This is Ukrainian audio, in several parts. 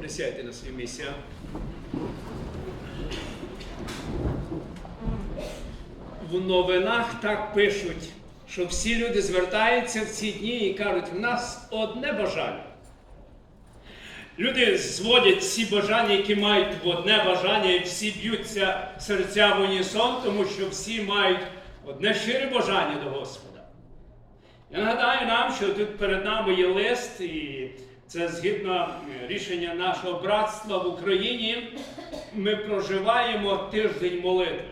Присядьте на свої місця. В новинах так пишуть, що всі люди звертаються в ці дні і кажуть, в нас одне бажання. Люди зводять всі бажання, які мають в одне бажання, і всі б'ються серця в унісон, тому що всі мають одне щире бажання до Господа. Я нагадаю нам, що тут перед нами є лист, і це згідно е, рішення нашого братства в Україні. Ми проживаємо тиждень молитви.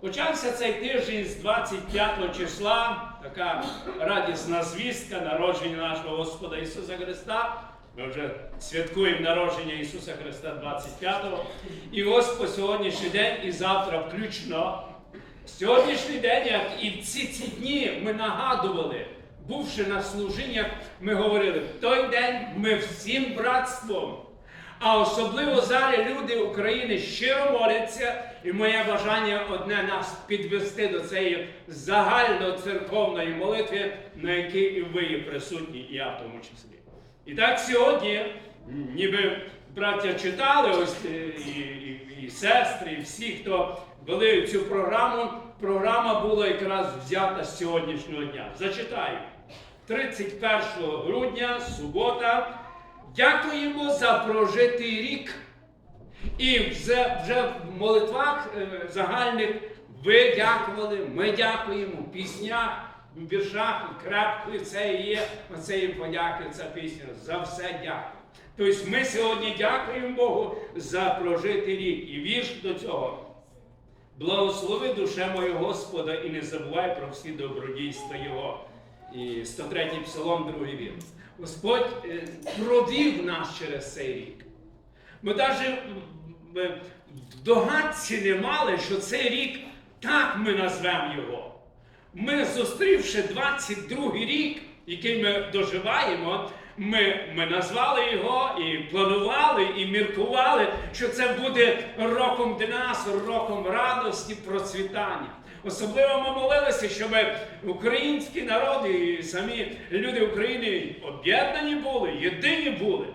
Почався цей тиждень з 25 числа, така радісна звістка народження нашого Господа Ісуса Христа. Ми вже святкуємо народження Ісуса Христа 25-го. І ось по сьогоднішній день і завтра включно. Сьогоднішній день, як і в ці ці дні ми нагадували, бувши на служіннях, ми говорили, в той день ми всім братством. А особливо зараз люди України щиро моляться, і моє бажання одне нас підвести до цієї загальноцерковної молитви, на якій і ви є присутні, і я в тому числі. І так сьогодні, ніби браття читали, ось е, і, і, і сестри, і всі, хто вели цю програму, програма була якраз взята з сьогоднішнього дня. Зачитаю. 31 грудня, субота. Дякуємо за прожитий рік. І вже, вже в молитвах е, загальних ви дякували, ми дякуємо в піснях, в віршах, і крапкою це і є, оце є подяки, ця пісня. За все дякую. Тобто ми сьогодні дякуємо Богу за прожитий рік. І вірш до цього. Благослови душе моє Господа і не забувай про всі добродійства Його. І 103 псалом, другий вірш. Господь е, провів нас через цей рік. Ми навіть в догадці не мали, що цей рік так ми назвемо його. Ми, зустрівши 22 рік, який ми доживаємо, ми, ми назвали його і планували, і міркували, що це буде роком для нас, роком радості, процвітання. Особливо ми молилися, щоб український народ і самі люди України об'єднані були, єдині були.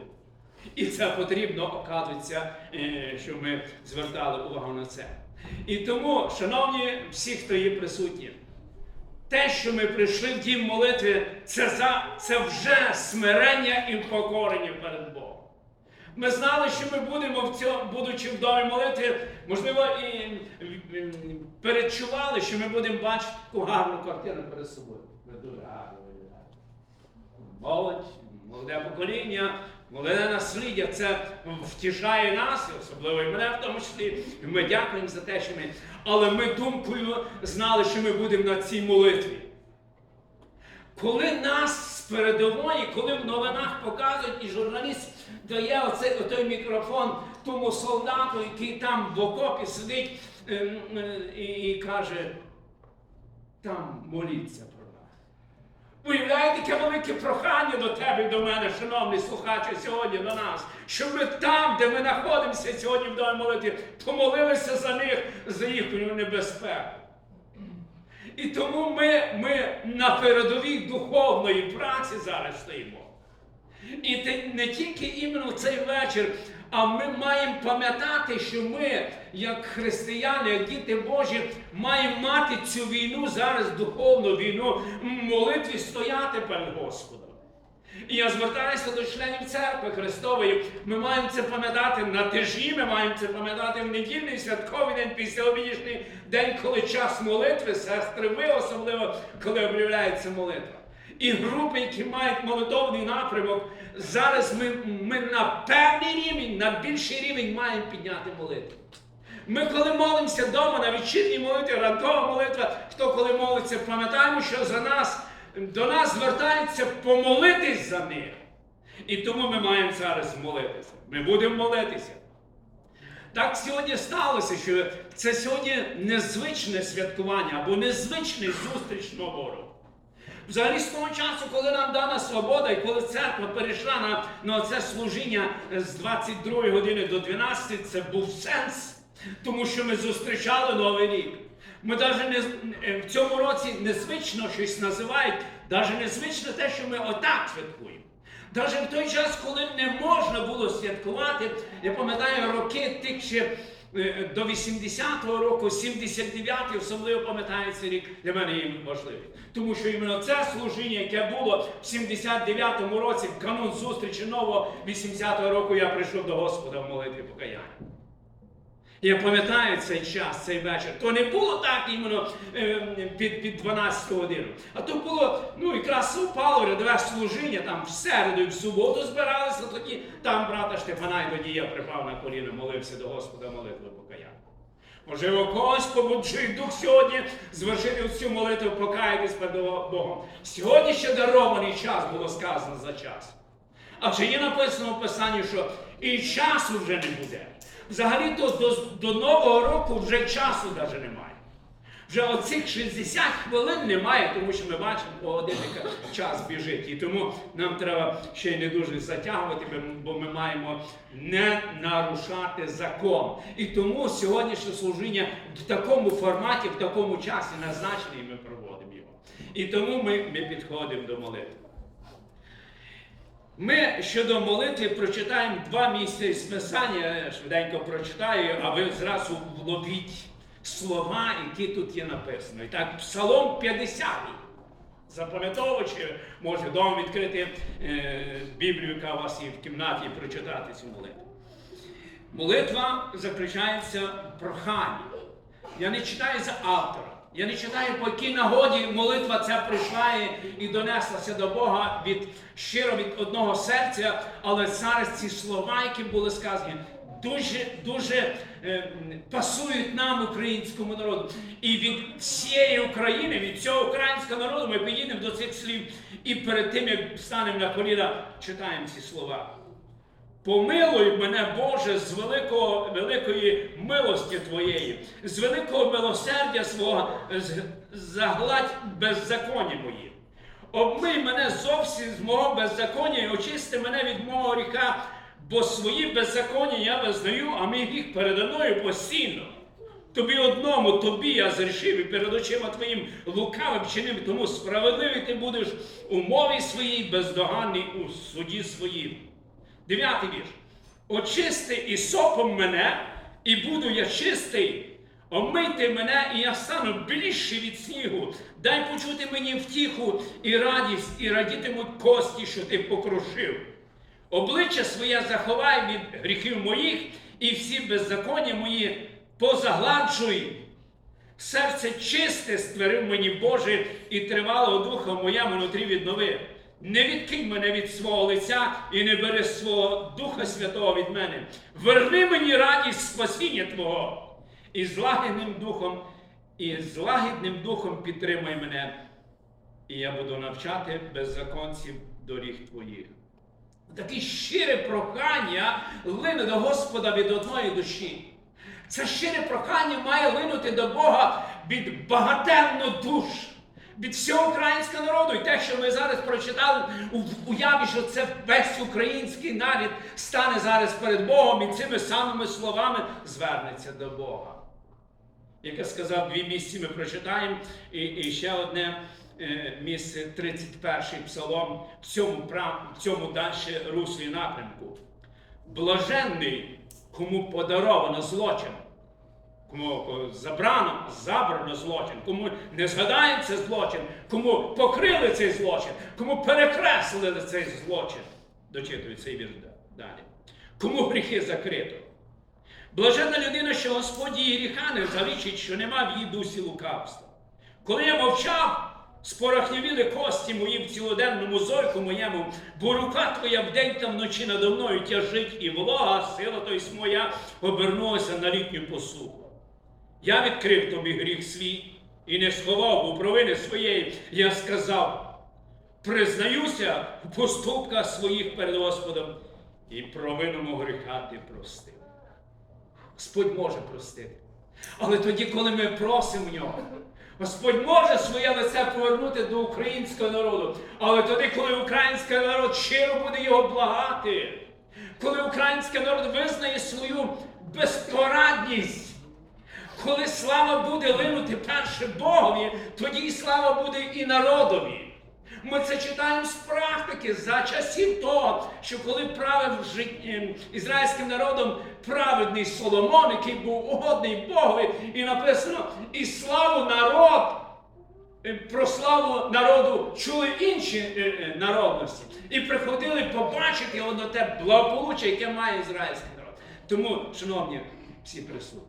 І це потрібно, оказується, е, щоб ми звертали увагу на це. І тому, шановні всі, хто є присутні, те, що ми прийшли в дім молитви, це, за, це вже смирення і покорення перед Богом. Ми знали, що ми будемо, в цьому, будучи в домі молитви, можливо, і перечували, що ми будемо бачити таку гарну картину перед собою. Ми дуже гарно. Молодь, молоде покоління, молоде насліддя, це втішає нас, особливо і мене в тому числі. І ми дякуємо за те, що ми. Але ми думкою знали, що ми будемо на цій молитві. Коли нас з передової, коли в новинах показують, і журналіст дає оцей, отой мікрофон тому солдату, який там в окопі сидить ем, е, і, і каже, там моліться. Уявляєте, яке велике прохання до тебе і до мене, шановні слухачі, сьогодні до нас, щоб ми там, де ми знаходимося сьогодні в домі молитві, помолилися за них, за їхню небезпеку. І тому ми, ми на передовій духовної праці зараз стоїмо. І не тільки іменно в цей вечір, а ми маємо пам'ятати, що ми, як християни, як діти Божі, маємо мати цю війну зараз, духовну війну, молитві стояти перед Господом. І я звертаюся до членів церкви Христової. Ми маємо це пам'ятати на тижні, ми маємо це пам'ятати в недільний святковий день, післяобідішній день, коли час молитви, сестри, ви особливо, коли об'являється молитва. І групи, які мають молитовний напрямок, зараз ми, ми на певний рівень, на більший рівень маємо підняти молитву. Ми, коли молимося вдома на вечірній молитві, ранкова молитва, хто коли молиться, пам'ятаємо, що за нас, до нас звертаються помолитись за них. І тому ми маємо зараз молитися. Ми будемо молитися. Так сьогодні сталося, що це сьогодні незвичне святкування або незвичний зустріч нового року. Взагалі з того часу, коли нам дана свобода, і коли церква перейшла на, на це служіння з 22 години до 12, це був сенс, тому що ми зустрічали Новий рік. Ми навіть не, е, в цьому році незвично щось називають, навіть незвично те, що ми отак святкуємо. Навіть в той час, коли не можна було святкувати, я пам'ятаю роки тих ще е, до 80-го року, 79-й, особливо пам'ятається рік, для мене є важливий. Тому що іменно це служіння, яке було в 79-му році, в канун зустрічі нового 80-го року, я прийшов до Господа в молитві покаяння. Я пам'ятаю цей час, цей вечір. То не було так іменно під, під 12 годину. А то було, ну, якраз упало рядове служіння, там в середу і в суботу збиралися, тоді там брата Штефана, і тоді я припав на коліна, молився до Господа молитви покаяння. Можливо, когось побуджує дух сьогодні звершити цю молитву, покаятись перед Богом. Сьогодні ще дарований час було сказано за час. Адже є написано в Писанні, що і часу вже не буде. Взагалі то до, до Нового року вже часу навіть немає. Вже оцих 60 хвилин немає, тому що ми бачимо, годинника час біжить. І тому нам треба ще й не дуже затягувати, бо ми маємо не нарушати закон. І тому сьогоднішнє служіння в такому форматі, в такому часі назначене, і ми проводимо його. І тому ми, ми підходимо до молитви. Ми щодо молитви прочитаємо два місця з Писання, я швиденько прочитаю, а ви зразу вловіть слова, які тут є написано. І так, Псалом 50. Запам'ятовуючи, може вдома відкрити е, Біблію, яка у вас є в кімнаті, і прочитати цю молитву. Молитва заключається в проханні. Я не читаю за автора. Я не читаю, по якій нагоді молитва ця прийшла і, донеслася до Бога від щиро від одного серця, але зараз ці слова, які були сказані, дуже дуже е, пасують нам, українському народу. І від всієї України, від цього українського народу, ми підійдемо до цих слів і перед тим, як станемо на коліна, читаємо ці слова. Помилуй мене, Боже, з великого, великої милості Твоєї, з великого милосердя свого, загладь беззаконня мої. Обмий мене зовсім з мого беззаконня і очисти мене від мого гріха, бо свої беззаконня я визнаю, а мій гріх передо мною постійно. Тобі одному, тобі я зрішив і перед очима твоїм лукавим чинив, тому справедливий ти будеш у мові своїй, бездоганний у суді своїм. Дев'ятий вірш. Очисти і сопом мене, і буду я чистий. Омийте мене, і я стану більший від снігу. Дай почути мені втіху і радість, і радітимуть кості, що ти покрушив. Обличчя своє заховай від гріхів моїх, і всі беззаконня мої позагладжуй. Серце чисте створив мені Боже, і тривалого духа в моєму нутрі віднови. Не відкинь мене від свого лиця і не бери свого Духа Святого від мене. Верни мені радість спасіння Твого. І з лагідним духом, і з лагідним духом підтримай мене, і я буду навчати беззаконців доріг Твоїх. Таке щире прохання лине до Господа від одної душі. Це щире прохання має линути до Бога від багатенно душ, від всього українського народу. І те, що ми зараз прочитали у уяві, що це весь український нарід стане зараз перед Богом і цими самими словами звернеться до Бога. Як я сказав, дві місці ми прочитаємо, і, і ще одне е, місце, 31-й псалом, в цьому, в цьому далі руслі напрямку. Блаженний, кому подаровано злочин, кому забрано, забрано злочин, кому не згадається злочин, кому покрили цей злочин, кому перекреслили цей злочин. Дочитую цей вірш далі. Кому гріхи закрито. Блаженна людина, що Господь її гріха не залічить, що нема в її дусі лукавства. Коли я мовчав, спорахнявіли кості мої в цілоденному зойку моєму, бо рука твоя вдень та вночі надо мною тяжить, і волога, сила то єсть моя, обернулася на літню посуху. Я відкрив тобі гріх свій і не сховав у провини своєї. Я сказав: признаюся в поступках своїх перед Господом, і провину мого гріха ти простив. Господь може простити. Але тоді, коли ми просимо нього, Господь може своє лице повернути до українського народу. Але тоді, коли український народ щиро буде його благати, коли український народ визнає свою безпорадність, коли слава буде линути перше Богові, тоді слава буде і народові. Ми це читаємо з практики за часів того, що коли правив ем, ізраїльським народом праведний Соломон, який був угодний Богові, і написано, і славу народ. е, Про славу народу чули інші е, е, народності і приходили побачити воно те благополуччя, яке має ізраїльський народ. Тому, шановні всі присутні,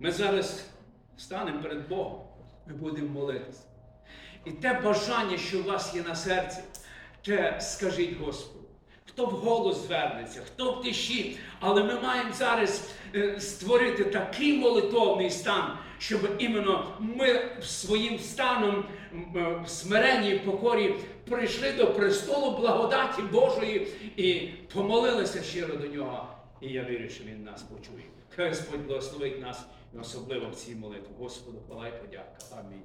ми зараз станемо перед Богом, ми будемо молитися. І те бажання, що у вас є на серці, те скажіть Господу. Хто вголос звернеться, хто в тиші, але ми маємо зараз е, створити такий молитовний стан, щоб іменно ми своїм станом е, в смиренні і покорі прийшли до престолу благодаті Божої і помолилися щиро до нього. І я вірю, що він нас почує. Господь благословить нас особливо в цій молитві. Господу, хвала і подяка. Амінь.